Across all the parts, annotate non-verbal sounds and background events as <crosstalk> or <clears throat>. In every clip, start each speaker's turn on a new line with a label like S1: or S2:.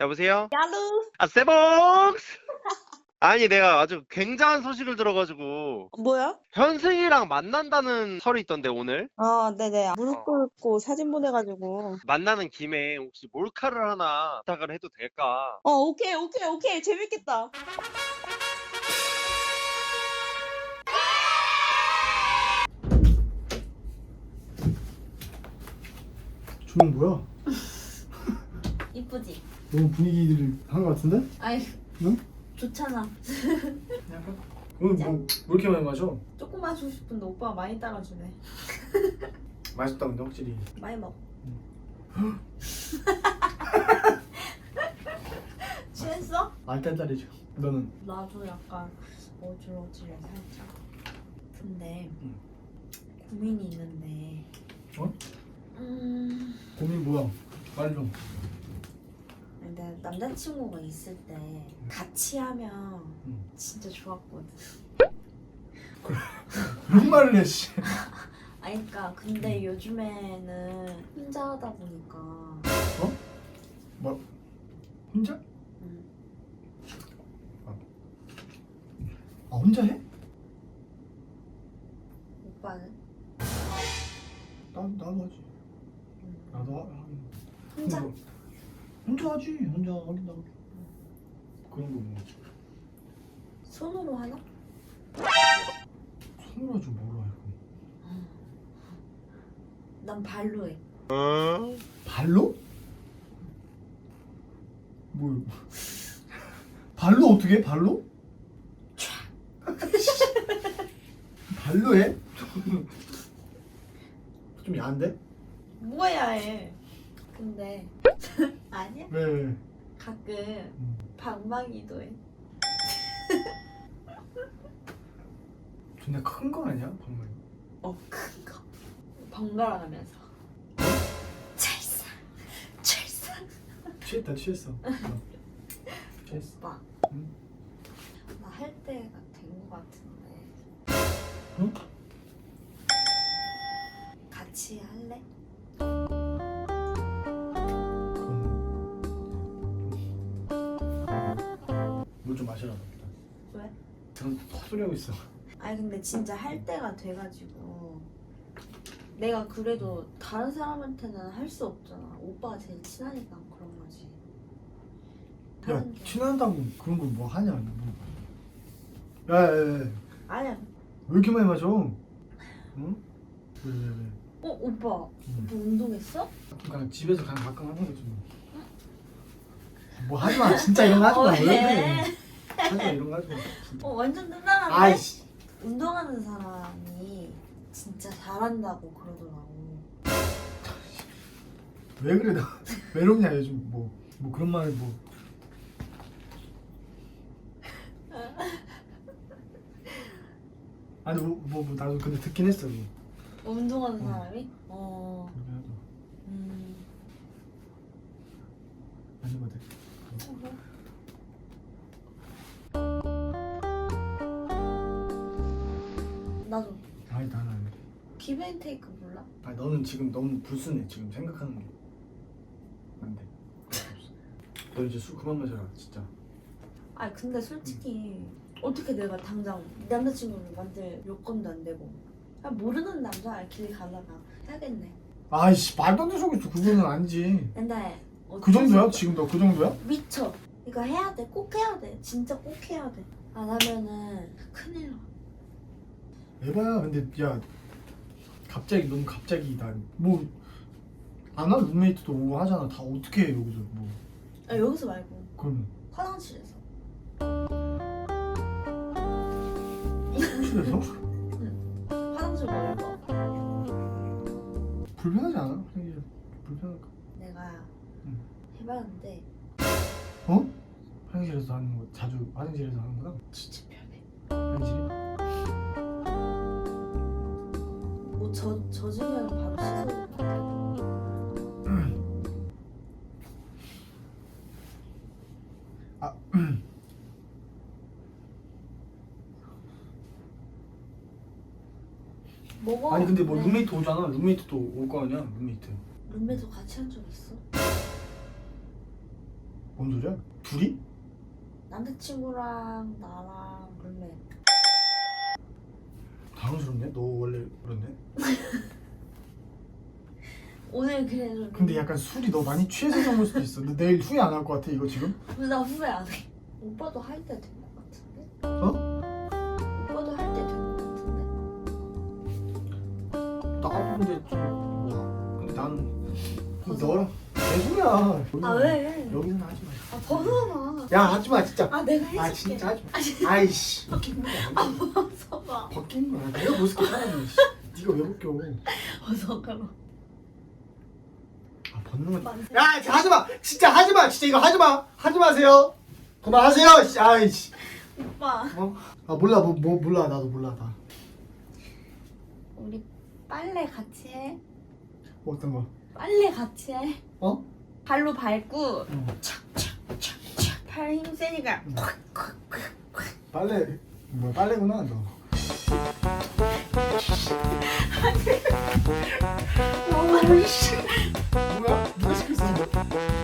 S1: 여보세요?
S2: 야루
S1: 아, 세봉스! <laughs> 아니, 내가 아주 굉장한 소식을 들어가지고,
S2: 뭐야?
S1: 현승이랑 만난다는 설이 있던데, 오늘?
S2: 아 네네
S1: 어.
S2: 무릎 꿇고 사진 보내가지고
S1: 만나는 김에 혹시 몰카를 하나 부탁을 해도 될까?
S2: 어 오케이 오케이 오케이 재밌겠다
S3: 조명 뭐야? <laughs>
S4: 이쁘지?
S3: 너무 분위기를 한 것 같은데?
S4: 아이
S3: 응?
S4: 좋잖아
S3: 약간 오늘 뭐, 뭐 이렇게 많이 마셔?
S4: 조금 마시고 싶은데 오빠가 많이 따라주네 <laughs>
S3: 맛있다 근데 확실히
S4: 많이 먹어 <laughs> 취했어?
S3: 알딸딸이죠 너는?
S4: 나도 약간 어질어질해 살짝 근데
S3: 응.
S4: 고민이 있는데
S3: 어?
S4: 음...
S3: 고민 뭐야? 말좀
S4: 근데 남자친구가 있을 때 같이 하면
S3: 응.
S4: 진짜 좋았거든
S3: 그런 말을 해 씨. <laughs>
S4: 아니 그니까 근데 요즘에는 혼자 하다 보니까
S3: 뭐? 혼자?
S4: 음,
S3: 아 혼자 해?
S4: 오빠는
S3: 나, 나도 하지
S4: 음,
S3: 나도 하,
S4: 혼자?
S3: 뭐, 혼자 하지 혼자 하긴 나도 그런 거뭐
S4: 손으로 하나?
S3: 손으로 하지 뭐로
S4: 해난 발로 해
S1: 어?
S3: 발로? 뭐 발로 어떻게 해? 발로? <laughs> 발로 해? 좀 야한데?
S4: 뭐야 해 근데 <laughs> 아니야
S3: 왜? 왜?
S4: 가끔
S3: 음.
S4: 방망이도 해 <laughs>
S3: 존나 큰 거 아니야? 방금
S4: 어, 큰 거. 번갈아 가면서. 찰싹, 찰싹.
S3: 취했다 취했어 <laughs> 어. 취했어
S4: 오빠.
S3: 응?
S4: 나 할 때가 된 거 같은데.
S3: 응?
S4: 같이 할래?
S3: 일단
S4: 왜?
S3: 헛소리 하고 있어
S4: 아니 근데 진짜 할 때가 돼가지고 내가 그래도 다른 사람한테는 할 수 없잖아. 오빠가 제일 친하니까 그런 거지.
S3: 야
S4: 게.
S3: 친하다고 그런 걸 뭐 하냐 뭐. 야야야
S4: 아니야.
S3: 왜 이렇게 많이 마셔? 응? 왜왜 왜?
S4: 어 오빠.
S3: 응.
S4: 오빠 운동했어?
S3: 그냥 집에서 그냥 가끔 하는 거지 뭐. 뭐 하지 마 진짜 이런 거 하지 마 <laughs>
S4: 어,
S3: 왜
S4: 왜?
S3: 그래 마 이런 거 하지 마 진짜.
S4: 어 완전 대단한데?
S3: 아이씨
S4: 운동하는 사람이 진짜 잘한다고 그러더라고.
S3: 왜 그래 나 외롭냐 요즘 뭐 뭐 그런 말을 뭐 아니 뭐, 뭐, 뭐 나도 근데 듣긴 했어 뭐.
S4: 운동하는
S3: 응.
S4: 사람이? 어.
S3: 그렇게
S4: 음.
S3: 아니거든
S4: 나 기브앤테이크 몰라?
S3: 아니 너는 지금 너무 불순해 지금 생각하는 게 안돼 너 이제 술 그만 마셔라 진짜
S4: 아니 근데 솔직히 어떻게 내가 당장 남자친구를 만들 요건도 안 되고 그냥 모르는 남자 길 가다가 해야겠네.
S3: 아이씨 말도 안 되는 소리 그거는 아니지
S4: 근데
S3: 그 정도야? 지금 너 그 정도야?
S4: 미쳐. 이거 해야 돼. 꼭 해야 돼. 진짜 꼭 해야 돼. 안 하면은 큰일 나.
S3: 에바야 근데 야 갑자기 너무 갑자기 난뭐안 하는 룸메이트도 오고 하잖아 다 어떻게 해 여기서 뭐
S4: 아, 여기서 말고
S3: 그러면
S4: 화장실에서.
S3: 실에서 <laughs>
S4: 화장실 말고
S3: 불편하지 않아? 화장실 불편할까?
S4: 내가
S3: 응.
S4: 해봤는데
S3: 어? 화장실에서 하는 거 자주 화장실에서 하는 거다?
S4: 진짜 편해.
S3: 화장실이?
S4: 뭐 젖, 젖으면 바로 씻어도 돼.
S3: 아 <clears throat>
S4: 먹어.
S3: 아니 근데 뭐
S4: 네.
S3: 룸메이트 오잖아 룸메이트도 올 거 아니야 룸메이트
S4: 룸메도 같이 한 적 있어?
S3: 뭔 소리야? 둘이?
S4: 남자친구랑 나랑 룸메.
S3: 당황스럽네. 너 원래 그렇네. <laughs>
S4: 오늘 그래서.
S3: 근데 약간 술이 너 많이 취해서 그런 걸 수도 있어. 너 내일 후회 안 할 것 같아 이거 지금?
S4: 근데 나 후회 안 해. 오빠도 할 때 된 것 같은데?
S3: 어?
S4: 오빠도 할 때 된 것 같은데?
S3: 나도 근데 좀 뭐. 근데 근데 너랑 개소리야.
S4: 아 왜?
S3: 여기는 하지 마.
S4: 아 벗어봐.
S3: 야 하지 마 진짜.
S4: 아 내가 해줄게.
S3: 아 진짜 하지 마. 아이씨. 벗기는 거야.
S4: 벗어봐.
S3: 벗기는 거야. 내가 벗을게 사람이. 씨. 네가 왜 벗겨?
S4: 벗어 그럼.
S3: 아 벗는 건.
S4: 만세.
S3: 야 진짜 하지 마. 진짜 하지 마. 진짜 이거 하지 마. 하지 마세요. 그만하세요. 씨. 아이씨.
S4: 오빠.
S3: 어? 아 몰라 뭐, 뭐 몰라 나도 몰라 나.
S4: 우리 빨래 같이 해.
S3: 뭐 어떤 거?
S4: 빨래 같이 해.
S3: 어?
S4: 발로 밟고
S3: 응.
S4: 착착착착 팔 힘 세니까
S3: 응. 빨래 뭐 빨래구나 너. <laughs> 아이씨. 뭐야? 누가 시켰어?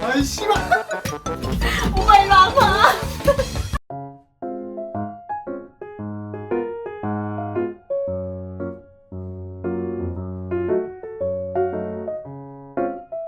S3: 아이 씨발.